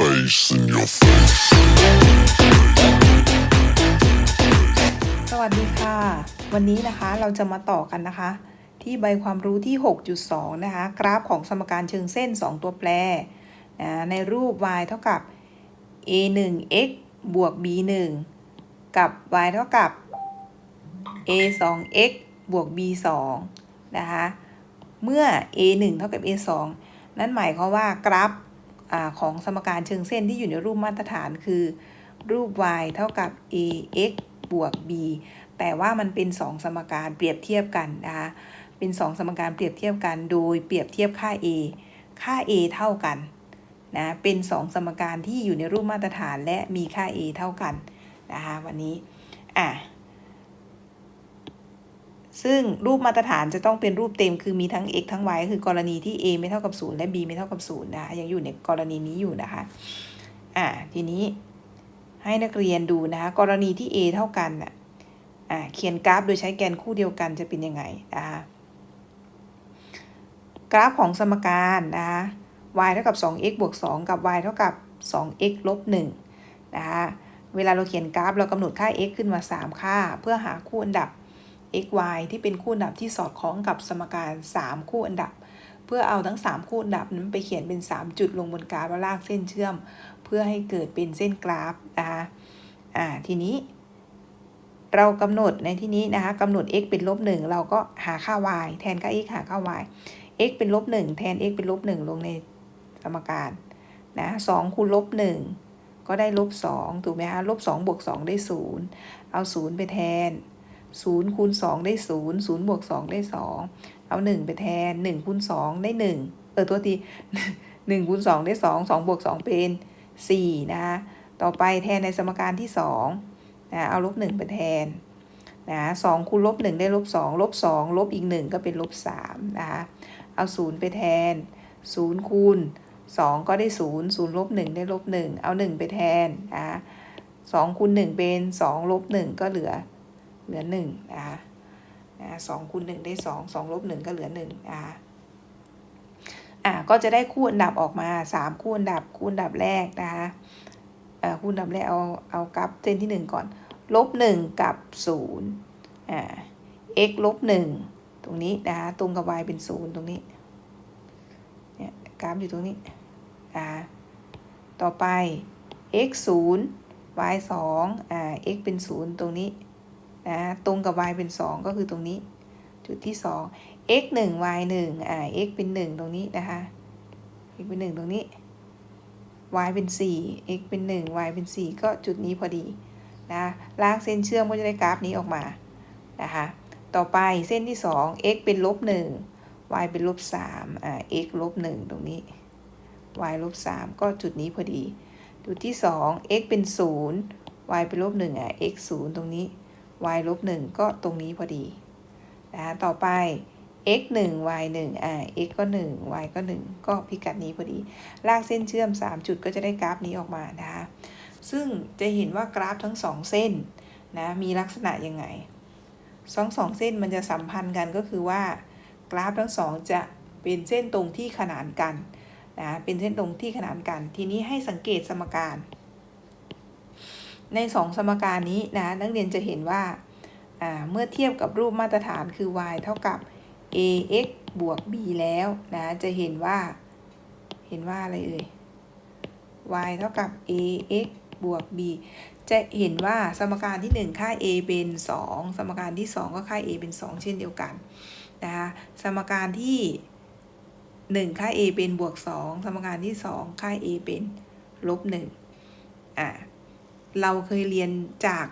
bass in your face. สวัสดีค่ะ วันนี้นะคะเราจะมาต่อกันนะคะ ที่ใบความรู้ที่ 6.2 นะคะ กราฟของสมการเชิงเส้น 2 ตัวแปรนะในรูป y เท่ากับ a 1 x บวก b 1กับ y เท่ากับ a 2 x บวก b 2นะคะ เมื่อ a 1เท่ากับ a 2นั่นหมายความว่ากราฟ อของสมการเชิงเส้นที่อยู่ในรูปมาตรฐานคือ รูป y เท่ากับ ax บวก b แต่ว่ามันเป็น 2 สมการเปรียบเทียบกันนะคะเป็น 2 สมการเปรียบเทียบกัน โดยเปรียบเทียบค่า a ค่า a เท่ากันนะเป็น 2 สมการที่อยู่ในรูปมาตรฐานและมีค่า a เท่ากันนะคะวันนี้อะ ซึ่งรูปมาตรฐานจะต้องเป็นรูปเต็มคือมีทั้ง x ทั้ง y คือกรณีที่ a ไม่เท่ากับ 0 และ b ไม่เท่ากับ0นะคะยังอยู่ในกรณีนี้อยู่นะคะอะทีนี้ให้นักเรียนดูนะคะกรณีที่ a เท่ากันน่ะอ่าเขียนกราฟโดยใช้แกนคู่เดียวกันจะเป็นยังไงนะคะกราฟของสมการนะคะ y เท่ากับ 2x บวก 2 กับ y เท่ากับ 2x ลบ1นะคะ เวลาเราเขียนกราฟเรากำหนดค่า x ขึ้นมา 3 ค่า เพื่อหาคู่อันดับ x y ที่เป็นคู่อันดับที่สอดคล้องกับสมการ 3 คู่อันดับ เพื่อเอาทั้ง 3 คู่อันดับนั้นไปเขียนเป็น 3 จุดลงบนกราฟแล้วลากเส้นเชื่อม เพื่อให้เกิดเป็นเส้นกราฟนะคะอ่าทีนี้ เรากำหนดในที่นี้นะคะกำหนด x เป็นลบ1เราก็หาค่า y แทนค่า x หาค่า y x เป็นลบ1แทน x เป็นลบ1ลงในสมการนะ2คูณลบ1ก็ได้ลบ2ถูกไหมคะลบ2บวก2ได้ 0 เอา 0 ไปแทน 0คูณ2ได้0 0บวก2ได้ 2 เอา 1 ไปแทน1คูณ2ได้ 1 เออตัวที1คูณ2ได้ 2 2บวก2เป็น4นะคะต่อไปแทนในสมการที่2นะเอาลบ1ไปแทนนะ2คูณลบ1ได้ลบ2ลบ2ลบอีก1ก็เป็นลบ3นะคะเอา0ไปแทน0คูณ2ก็ได้0 0ลบ1ได้ลบ1เอา1ไปแทนนะ2คูณ1เป็น2ลบ1ก็เหลือ เหลือ1นะคะนะ2คูณ1ได้2 2ลบ1ก็เหลือ1นะคะอะก็จะได้คู่อันดับออกมา3คู่อันดับคู่อันดับแรกนะคะอ่อคู่อันดับแรกเอาเอากราฟเส้นที่1ก่อนลบ1กับ0อ่า x ลบ1ตรงนี้นะคะตรงกับ y เป็น0ตรงนี้เนี่ยกราฟอยู่ตรงนี้อ่าต่อไป x 0 y 2อ่า x เป็น0ตรงนี้ นะตรงกับ y เป็น 2 ก็คือตรงนี้ จุดที่ 2 x 1 y 1อ่า x เป็น 1 ตรงนี้นะคะ x เป็น 1 ตรงนี้ y เป็น 4 x เป็น 1 y เป็น 4 ก็จุดนี้พอดีนะลากเส้นเชื่อมก็จะได้กราฟนี้ออกมานะคะต่อไปเส้นที่ 2 x เป็นลบ 1 y เป็นลบ3อ่า x ลบ 1 ตรงนี้ y ลบ 3 ก็จุดนี้พอดี จุดที่ 2 x เป็น 0 y เป็นลบ1อะ x 0 ตรงนี้ y ลบ1ก็ตรงนี้พอดีนะต่อไป x 1 y 1อ่า x ก็ 1 y ก็ 1 ก็พิกัดนี้พอดี ลากเส้นเชื่อม 3 จุดก็จะได้กราฟนี้ออกมานะคะ ซึ่งจะเห็นว่ากราฟทั้ง 2 เส้นนะมีลักษณะยังไงสองสองเส้นมันจะสัมพันธ์กันก็คือว่า กราฟทั้งสองจะเป็นเส้นตรงที่ขนานกันนะเป็นเส้นตรงที่ขนานกัน ทีนี้ให้สังเกตสมการ ในสองสมการนี้นะนักเรียนจะเห็นว่าเมื่อเทียบกับรูปมาตรฐานคือ y เท่ากับ ax บวก b แล้วนะจะเห็นว่าเห็นว่าอะไรเอ่ย y เท่ากับ ax บวก b จะเห็นว่าสมการที่ 1 ค่า a เป็น 2 สมการที่ 2 ก็ค่า a เป็น 2 เช่นเดียวกันนะคะสมการที่ 1 ค่า a เป็นบวก 2 สมการที่ 2 ค่า a เป็นลบ1อ่า เราเคยเรียนจาก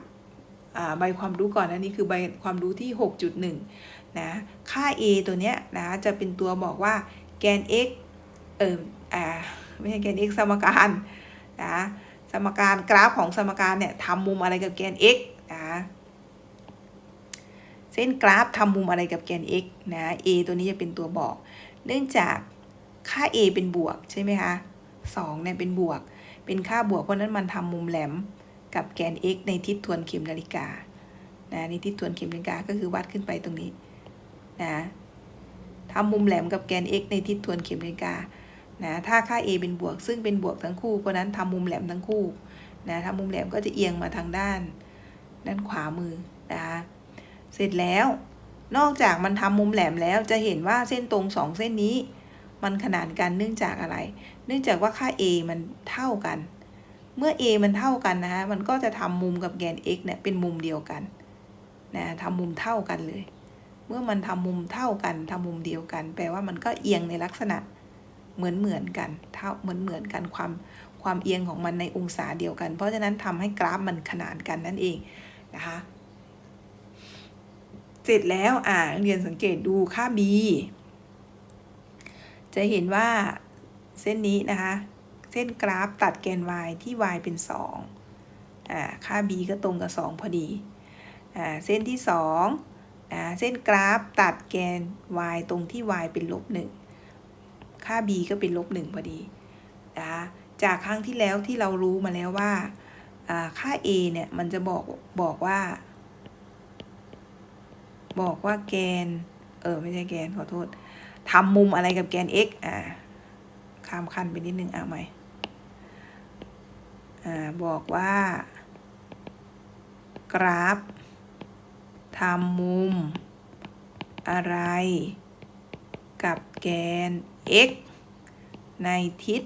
ใบความรู้ก่อนนะนี่คือใบความรู้ที่ 6.1 นะ ค่า a ตัวเนี้ยนะจะเป็นตัวบอกว่าแกน x เอออ่าไม่ใช่แกน x สมการนะสมการกราฟของสมการเนี่ยทำมุมอะไรกับแกน x นะเส้นกราฟทำมุมอะไรกับแกน x นะ a ตัวนี้จะเป็นตัวบอก เนื่องจากค่า a เป็นบวกใช่ไหมคะ2เนี่ยเป็นบวก เป็นค่าบวกเพราะนั้นมันทำมุมแหลม กับแกน x ในทิศทวนเข็มนาฬิกานะในทิศทวนเข็มนาฬิกาก็คือวัดขึ้นไปตรงนี้นะทำมุมแหลมกับแกน x ในทิศทวนเข็มนาฬิกานะถ้าค่า a เป็นบวก ซึ่งเป็นบวกทั้งคู่เพราะนั้นทำมุมแหลมทั้งคู่นะทำมุมแหลมก็จะเอียงมาทางด้าน ด้านขวามือนะคะเสร็จแล้วนอกจากมันทำมุมแหลมแล้วจะเห็นว่าเส้นตรงสองเส้นนี้ มันขนานกันเนื่องจากอะไร เนื่องจากว่าค่า a มันเท่ากัน เมื่อ a มันเท่ากันนะคะมันก็จะทำมุมกับแกน x เนี่ยเป็นมุมเดียวกันนะทำมุมเท่ากันเลย เมื่อมันทำมุมเท่ากันทำมุมเดียวกัน แปลว่ามันก็เอียงในลักษณะเหมือนเหมือนกันเท่าเหมือนเหมือนกันความความเอียงของมันในองศาเดียวกัน เพราะฉะนั้นทำให้กราฟมันขนานกันนั่นเองนะคะ เสร็จแล้วอ่าเรียนสังเกตดูค่า b จะเห็นว่าเส้นนี้นะคะ เส้นกราฟตัดแกน y ที่ y เป็น2อ่าค่า b ก็ตรงกับ 2 พอดีอ่าเส้นที่2อ่าเส้นกราฟตัดแกน y ตรงที่ y เป็นลบ1ค่า b ก็เป็นลบ1พอดีนะจากครั้งที่แล้วที่เรารู้มาแล้วว่าอ่าค่า a เนี่ยมันจะบอกบอกว่า บอกว่าแกน เออไม่ใช่แกนขอโทษทำมุมอะไรกับแกน x อ่าข้ามขั้นไปนิดนึงเอาใหม่ อบอกว่า กราฟทำมุม อะไร กับแกน x ในทิศ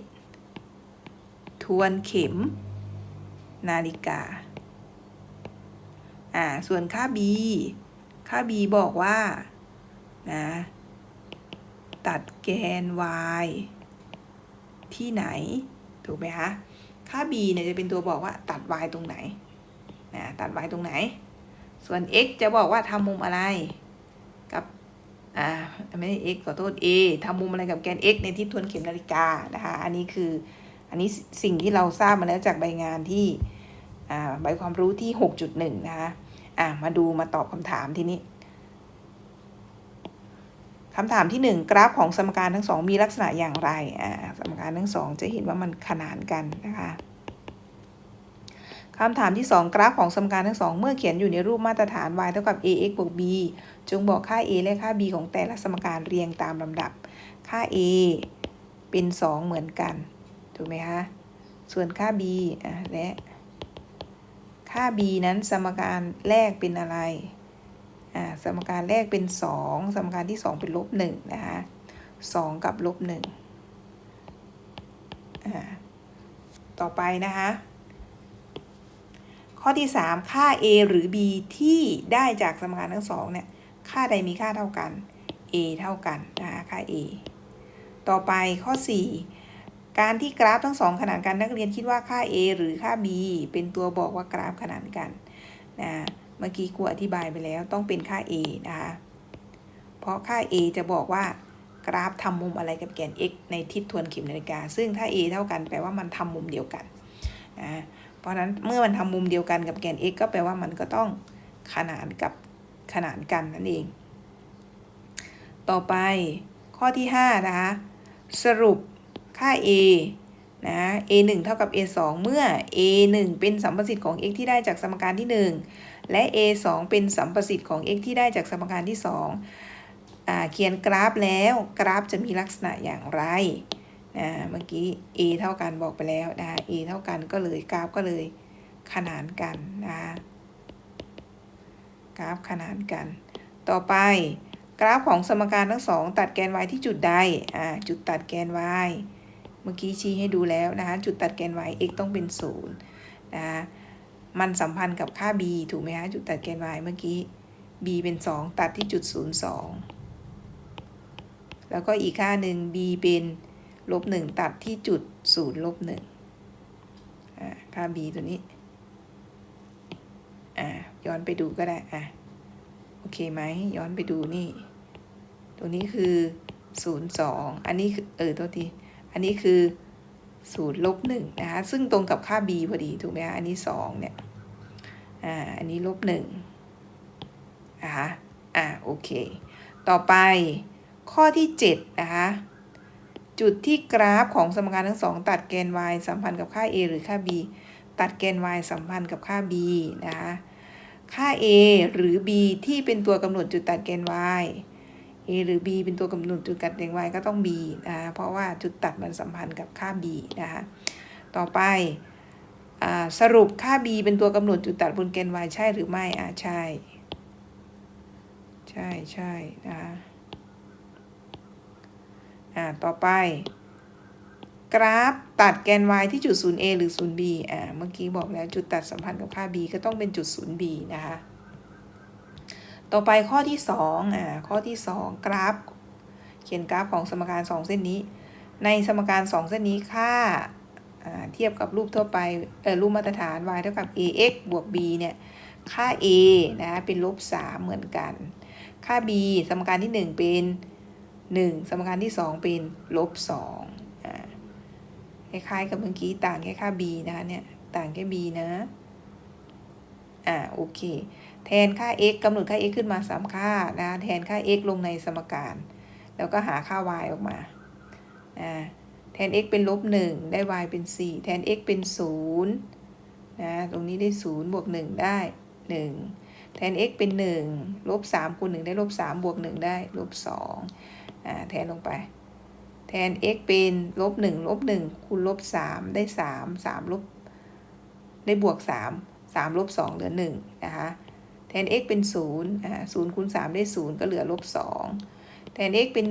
ทวนเข็ม นาฬิกา อ่า ส่วนค่า b ค่า b บอกว่า นะ ตัดแกน y ที่ไหน ถูกไหมคะ ค่า b เนี่ยจะเป็นตัวบอกว่าตัด y ตรงไหนนะตัด y ตรงไหน ส่วน x จะบอกว่าทำมุมอะไร กับอ่าไม่ใช่ x ขอโทษ a ทำมุมอะไรกับแกน x ในทิศทวนเข็มนาฬิกานะคะอันนี้คืออันนี้สิ่งที่เราทราบมาแล้วจากใบงานที่อ่าใบความรู้ที่ 6.1 นะคะอ่ามาดูมาตอบคำถามทีนี้ คำถามที่ 1 กราฟของสมการทั้งสองมีลักษณะอย่างไรอ่าสมการทั้งสองจะเห็นว่ามันขนานกันนะคะคำถามที่ 2 กราฟของสมการทั้งสองเมื่อเขียนอยู่ในรูปมาตรฐาน y เท่ากับ ax บวก b จงบอกค่า a และค่า b ของแต่ละสมการเรียงตามลำดับ ค่า a เป็น 2 เหมือนกัน ถูกไหมคะ ส่วนค่า b และ ค่า b นั้นสมการแรกเป็นอะไร สมการแรกเป็น 2 สมการที่ 2 เป็นลบ1นะคะ2กับลบ1อ่าต่อไปนะคะ ข้อที่ 3 ค่า a หรือ b ที่ได้จากสมการทั้งสองเนี่ย ค่าใดมีค่าเท่ากัน a เท่ากันนะคะค่า a ต่อไปข้อ 4 การที่กราฟทั้งสองขนานกันนักเรียนคิดว่าค่า a หรือค่า b เป็นตัวบอกว่ากราฟขนานกันนะ เมื่อกี้ครูอธิบายไปแล้วต้องเป็นค่า a นะคะ เพราะค่า a จะบอกว่ากราฟทำมุมอะไรกับแกน x ในทิศทวนเข็มนาฬิกา ซึ่งถ้า a เท่ากันแปลว่ามันทำมุมเดียวกันนะ เพราะฉะนั้นเมื่อมันทำมุมเดียวกันกับแกน x ก็แปลว่ามันก็ต้องขนานกับขนานกันนั่นเอง ต่อไปข้อที่ 5 นะคะ สรุปค่า a นะ a 1เท่ากับ a 2เมื่อ a 1เป็นสัมประสิทธิ์ของ x ที่ได้จากสมการที่ 1 และ a 2 เป็นสัมประสิทธิ์ของ x ที่ได้จากสมการที่2อ่าเขียนกราฟแล้วกราฟจะมีลักษณะอย่างไรนะเมื่อกี้ a เท่ากันบอกไปแล้วนะ a เท่ากันก็เลยกราฟก็เลยขนานกันนะกราฟขนานกัน ต่อไปกราฟของสมการทั้งสองตัดแกน y ที่จุดใดอ่าจุดตัดแกน y เมื่อกี้ชี้ให้ดูแล้วนะคะ จุดตัดแกน y x ต้องเป็น0นะ มันสัมพันธ์กับค่า b ถูกไหมคะจุดตัดแกน y เมื่อกี้ b เป็น 2 ตัดที่จุด 0 2 แล้วก็อีกค่าหนึ่ง b เป็นลบหนึ่งตัดที่จุดศูนย์ลบหนึ่งอ่าค่า b ตัวนี้ อ่าย้อนไปดูก็ได้ อะ โอเคไหมย้อนไปดูนี่ ตัวนี้คือศูนย์สองอันนี้คือ เออตัวที อันนี้คือ ศูนย์ลบหนึ่งนะคะซึ่งตรงกับค่า b พอดีถูกไหมคะอันนี้สองเนี่ยอ่าอันนี้ลบหนึ่งนะคะอ่าโอเค ต่อไปข้อที่เจ็ดนะคะจุดที่กราฟของสมการทั้งสองตัดแกน y สัมพันธ์กับค่า a หรือค่า b ตัดแกน y สัมพันธ์กับค่า b นะคะค่า a หรือ b ที่เป็นตัวกำหนดจุดตัดแกน y a หรือ b เป็นตัวกำหนดจุดตัดแกน y ก็ต้อง b นะคะเพราะว่าจุดตัดมันสัมพันธ์กับค่า b นะคะต่อไปอสรุปค่า b เป็นตัวกำหนดจุดตัดบนแกน y ใช่หรือไม่อ่าใช่ ใช่ใช่นะคะอ่าต่อไป กราฟตัดแกน y ที่จุด 0a หรือ 0b อ่าเมื่อกี้บอกแล้วจุดตัดสัมพันธ์กับค่า b ก็ต้องเป็นจุด 0b นะคะ ต่อไปข้อที่2อ่าข้อที่ 2 กราฟ เขียนกราฟของสมการ 2 เส้นนี้ ในสมการ 2 เส้นนี้ค่าเทียบกับรูปทั่วไปเออรูปมาตรฐาน y เท่ากับ ax บวก b เนี่ยค่า a นะคะเป็นลบ3เหมือนกัน ค่า b สมการที่ 1 เป็น 1 สมการที่ 2 เป็นลบ2อ่าคล้ายๆกับเมื่อกี้ต่างแค่ค่า b นะคะเนี่ยต่างแค่ b นะอ่าโอเค แทนค่า x กำหนดค่า x ขึ้นมา3ค่านะแทนค่า x ลงในสมการ แล้วก็หาค่า y ออกมานะแทน x เป็นลบ1ได้ y เป็น 4 แทน x เป็น0นะตรงนี้ได้0บวก1ได้ 1 แทน x เป็น1ลบ3คูณ1ได้ลบ3บวก1ได้ลบ2อ่าแทนลงไป แทน x เป็นลบ1ลบ1คูณลบ3ได้3 3ลบได้บวก 3 3ลบ2เหลือ1นะคะ แทน x เป็น0อ่า0คูณ3ได้ 0 ก็เหลือลบ2แทน x เป็น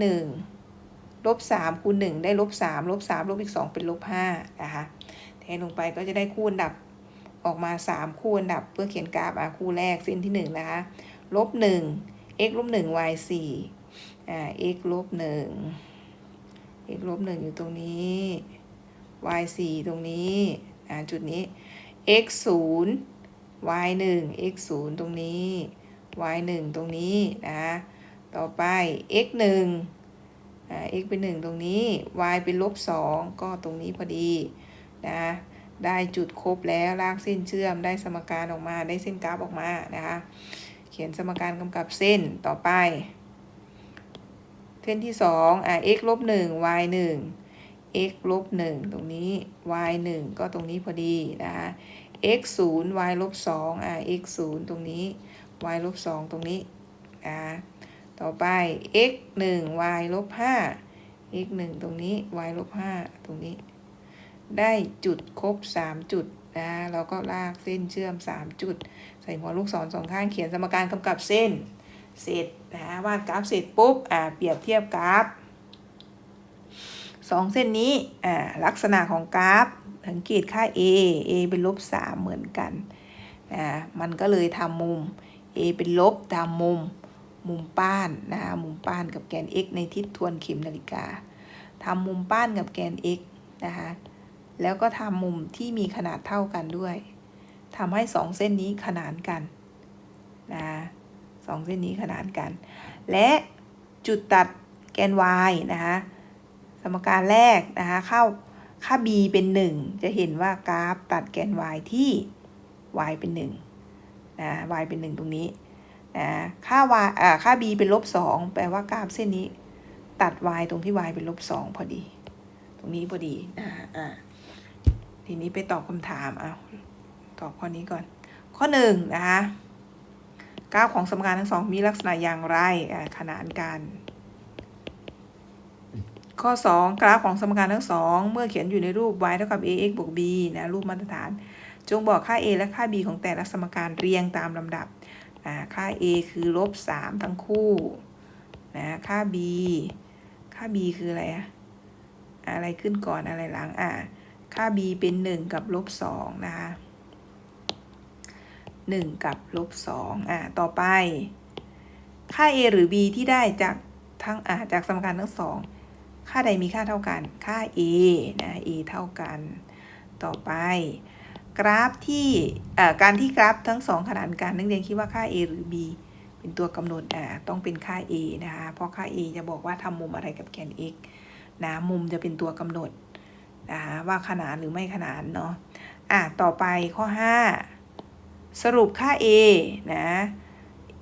1 ลบ3คูณ1ได้ลบ3ลบ3ลบอีก 2 เป็นลบ5นะคะ แทนลงไปก็จะได้คู่อันดับออกมา 3 คู่อันดับเพื่อเขียนกราฟอะคู่แรกเส้นที่ 1 นะคะ ลบ 1 x ลบ 1 y 4อ่า x ลบ 1 x ลบ 1 อยู่ตรงนี้ y 4ตรงนี้ อ่า จุดนี้ x 0 y 1 x 0ตรงนี้ y 1ตรงนี้นะต่อไป x 1อ่า x เป็น 1 ตรงนี้ y เป็นลบ2ก็ตรงนี้พอดีนะได้จุดครบแล้วลากเส้นเชื่อมได้สมการออกมาได้เส้นกราฟออกมานะคะเขียนสมการกำกับเส้นต่อไป เส้นที่2อ่า x ลบ1 y 1 x ลบ1ตรงนี้ y 1ก็ตรงนี้พอดีนะคะ x 0 y ลบ2อ่า x 0ตรงนี้ y ลบ2ตรงนี้อ่าต่อไป x 1 y ลบ5 x 1ตรงนี้ y ลบ5ตรงนี้ ได้จุดครบ 3 จุดนะเราก็ลากเส้นเชื่อม 3 จุด ใส่หัวลูกศรสองข้างเขียนสมการกำกับเส้น เสร็จนะวาดกราฟเสร็จปุ๊บอ่าเปรียบเทียบกราฟ สองเส้นนี้อ่าลักษณะของกราฟสังเกตค่า a a เป็นลบ3เหมือนกันนะมันก็เลยทำมุม a เป็นลบทำมุมมุมป้านนะมุมป้านกับแกน x ในทิศทวนเข็มนาฬิกาทำมุมป้านกับแกน x นะคะแล้วก็ทำมุมที่มีขนาดเท่ากันด้วยทำให้สองเส้นนี้ขนานกันนะสองเส้นนี้ขนานกัน และจุดตัดแกน y นะคะ สมการแรกนะคะเข้าค่า b เป็น 1 จะเห็นว่ากราฟตัดแกน y ที่ y เป็น1นะ y เป็น 1 ตรงนี้นะค่า y อ่าค่า b เป็นลบ2แปลว่ากราฟเส้นนี้ ตัด y ตรงที่ y เป็นลบ2พอดี ตรงนี้พอดีนะอ่าทีนี้ไปตอบคำถามเอาตอบข้อนี้ก่อน ข้อ1นะคะกราฟของสมการทั้งสองมีลักษณะอย่างไรขนานกัน ข้อ 2 กราฟของสมการทั้งสองเมื่อเขียนอยู่ในรูป y เท่ากับ ax บวก b นะ รูปมาตรฐาน จงบอกค่า a และค่า b ของแต่ละสมการเรียงตามลำดับอ่าค่า a คือลบ 3 ทั้งคู่นะค่า b ค่า b คืออะไรอะอะไรขึ้นก่อนอะไรหลังอ่าค่า b เป็น 1 กับลบ2นะคะ1 กับลบ2อ่าต่อไป ค่า a หรือ b ที่ได้จากทั้งอ่าจากสมการทั้งสอง ค่าใดมีค่าเท่ากัน ค่า a นะ a เท่ากัน ต่อไป กราฟที่การที่กราฟทั้งสองขนานกันนักเรียนคิดว่าค่า a หรือ b เป็นตัวกำหนดอ่าต้องเป็นค่า a นะคะ เพราะค่า a จะบอกว่าทำมุมอะไรกับแกน x นะมุมจะเป็นตัวกำหนดนะคะว่าขนานหรือไม่ขนานเนาะอะต่อไปข้อ 5 สรุปค่า a นะ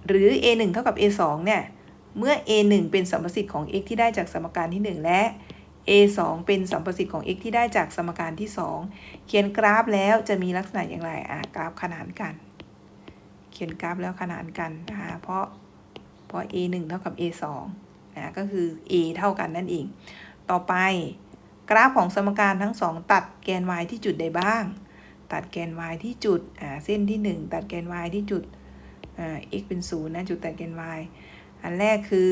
หรือ a 1เท่ากับ a 2เนี่ย เมื่อ a 1เป็นสัมประสิทธิ์ของ x ที่ได้จากสมการที่ 1 และ a 2เป็นสัมประสิทธิ์ของ x ที่ได้จากสมการที่ 2 เขียนกราฟแล้วจะมีลักษณะอย่างไรอะกราฟขนานกัน เขียนกราฟแล้วขนานกันนะคะเพราะเพราะ a 1เท่ากับ a 2นะก็คือ a เท่ากันนั่นเอง ต่อไปกราฟของสมการทั้งสองตัดแกน y ที่จุดใดบ้าง ตัดแกน y ที่จุดอ่าเส้นที่ 1 ตัดแกน y ที่จุดอ่า x เป็น0นะจุดตัดแกน y อันแรกคือ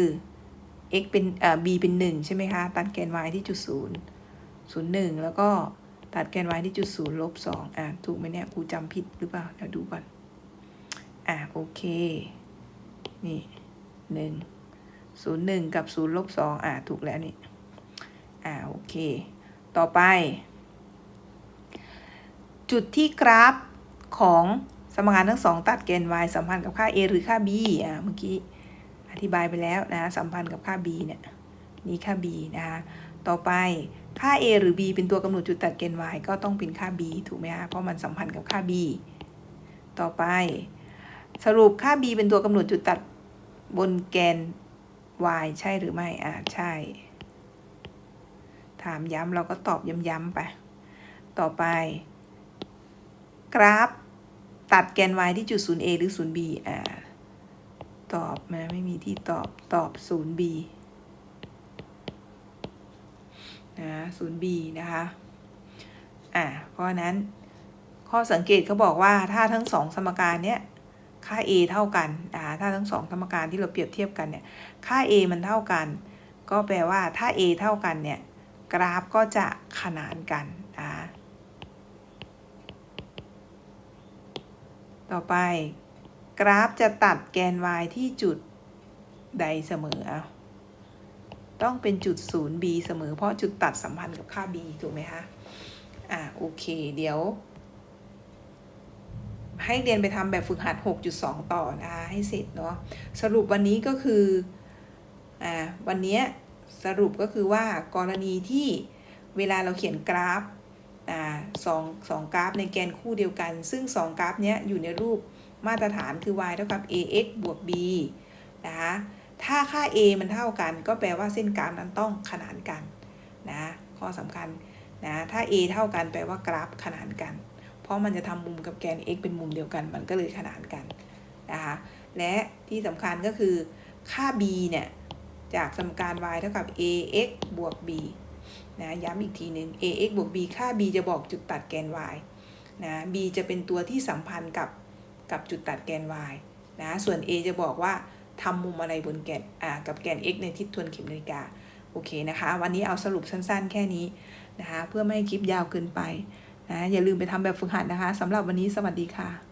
x เป็นอ่า b เป็น 1 ใช่ไหมคะ ตัดแกน y ที่จุด0 0 1แล้วก็ตัดแกน y ที่จุด0ลบ2อ่าถูกไหมเนี่ยกูจำผิดหรือเปล่า เดี๋ยวดูก่อน อ่าโอเค นี่หนึ่งศูนย์หนึ่งกับศูนย์ลบสองอ่าถูกแล้วนี่ อ่าโอเค ต่อไป จุดที่กราฟของสมการทั้งสองตัดแกน y สัมพันธ์กับค่า a หรือค่า b อ่าเมื่อกี้ อธิบายไปแล้วนะสัมพันธ์กับค่า b เนี่ยนี่ค่า b นะคะต่อไปค่า a หรือ b เป็นตัวกำหนดจุดตัดแกน y ก็ต้องเป็นค่า b ถูกไหมคะเพราะมันสัมพันธ์กับค่า b ต่อไป สรุปค่า b เป็นตัวกำหนดจุดตัดบนแกน y ใช่หรือไม่อ่าใช่ ถามย้ำเราก็ตอบย้ำๆไป ต่อไป กราฟตัดแกน y ที่จุด 0a หรือ 0b อ่า ตอบมาไม่มีที่ตอบตอบ 0b นะ 0b นะคะ อ่าเพราะนั้นข้อสังเกตเขาบอกว่าถ้าทั้งสองสมการเนี้ยค่า a เท่ากันนะคะถ้าทั้งสองสมการที่เราเปรียบเทียบกันเนี่ย ค่า a มันเท่ากัน ก็แปลว่าถ้า a เท่ากันเนี่ย กราฟก็จะขนานกันนะคะต่อไป กราฟจะตัดแกน y ที่จุดใดเสมอ ต้องเป็นจุด 0b เสมอ เพราะจุดตัดสัมพันธ์กับค่า b ถูกไหมคะ อ่าโอเค เดี๋ยว ให้เรียนไปทำแบบฝึกหัด 6.2 ต่อนะคะให้เสร็จเนาะ สรุปวันนี้ก็คือ อ่า วันนี้สรุปก็คือว่ากรณีที่เวลาเราเขียนกราฟ อ่าสองสองกราฟในแกนคู่เดียวกัน ซึ่งสองกราฟเนี้ยอยู่ในรูป มาตรฐานคือ y เท่ากับ ax บวก b นะคะ ถ้าค่า a มันเท่ากัน ก็แปลว่าเส้นกราฟนั้นต้องขนานกันนะข้อสำคัญนะ ถ้า a เท่ากันแปลว่ากราฟขนานกัน เพราะมันจะทำมุมกับแกน x เป็นมุมเดียวกัน มันก็เลยขนานกันนะคะ และที่สำคัญก็คือค่า b เนี่ยจากสมการ y เท่ากับ ax บวก b นะย้ำอีกทีหนึ่ง ax บวก b ค่า b จะบอกจุดตัดแกน y นะ b จะเป็นตัวที่สัมพันธ์กับ กับจุดตัดแกน y นะ ส่วน a จะบอกว่าทำมุมอะไรบนแกนอ่ากับแกน x ในทิศทวนเข็มนาฬิกา โอเคนะคะ วันนี้เอาสรุปสั้นๆ แค่นี้นะคะ เพื่อไม่ให้คลิปยาวเกินไปนะ อย่าลืมไปทำแบบฝึกหัดนะคะสำหรับวันนี้สวัสดีค่ะ